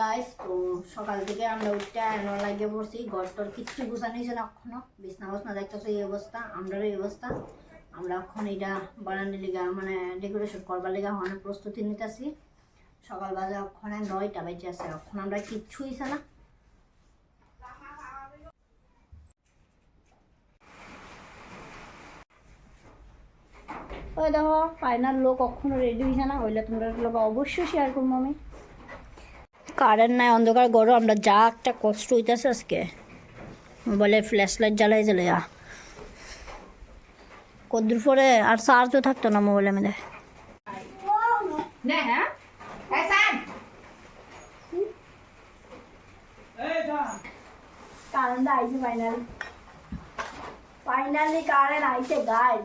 Guys তো সকাল থেকে আমরা উঠতে এনো লাগিয়ে পড়ছি। ঘর টর কিচ্ছু গুছানো হয়েছে না এখনও। বিছনা বসনা দেখতেছে এই অবস্থা, আমরারও এই অবস্থা। আমরা এখন এটা বানানোর লিগা মানে ডেকোরেশন করবার লিগা অনেক প্রস্তুতি নিতেছি। সকাল বাজে ওখানে নয়টা বেজে আছে, এখন আমরা কিচ্ছু হয়েছে না। ওই দেখো ফাইনাল লোক কখনো রেডি হয়েছে না হইলে তোমরা অবশ্যই শেয়ার করব আমি। কারেন্ট নাই অন্ধকার গরম। আমরা যা একটা কষ্ট হইতেছে আজকে। বলে ফ্ল্যাশ লাইট জ্বালাই জ্বালাই কদ্দুর পরে আর চার্জও থাকতো না? কারেন্ট আইছে ফাইনালি ফাইনালি কারেন্ট আইছে গাইস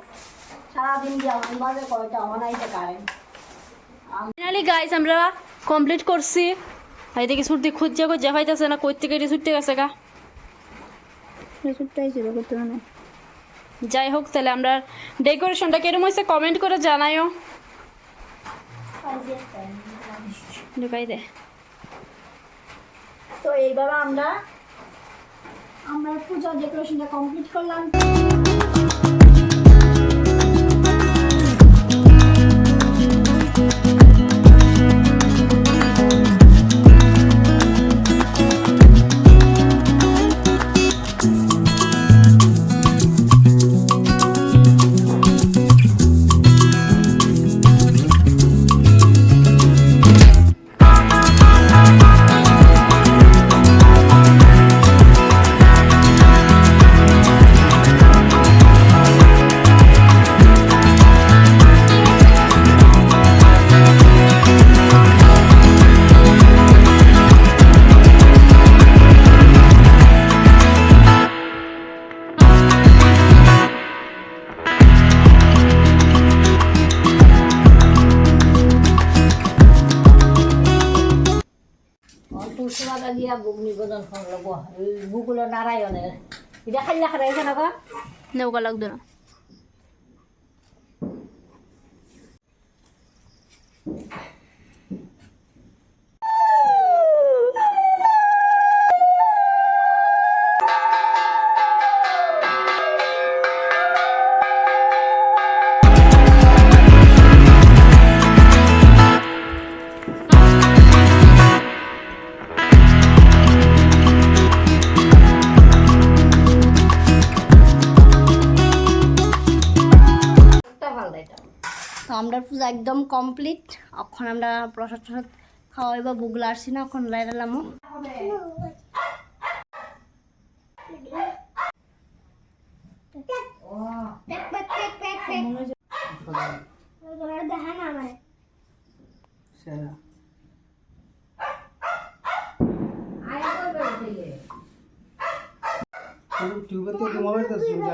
সারাদিন যেমন বাজে কয়টা অন আইছে কারেন্ট। ফাইনালি গাইস আমরা কমপ্লিট করছি। এদিকে ছুটি খুঁজছে খুঁজছে পাইতেছে না কই থেকে ছুটতে গেছে গা? মানে। যাই হোক তাহলে আমরা ডেকোরেশনটা কিরম হয়েছে কমেন্ট করে জানাইও। ঢুকাই দে। তো এইভাবে আমরা আমরা পূজা ডেকোরেশনটা কমপ্লিট করলাম। তুলসীমালা দিয়া বুক নিবেদন লব। বুকুল নারায়ণের এটা খাইলা খারাইছে না গো? নৌকা লাগতো না একটা আমরা পূজা একদম কমপ্লিট এখন আমরা প্রসাদ টসাদ খাওয়াই বা বুগলা আসছি না, এখন লাইলাম দেখা না আমার টিউবের তো না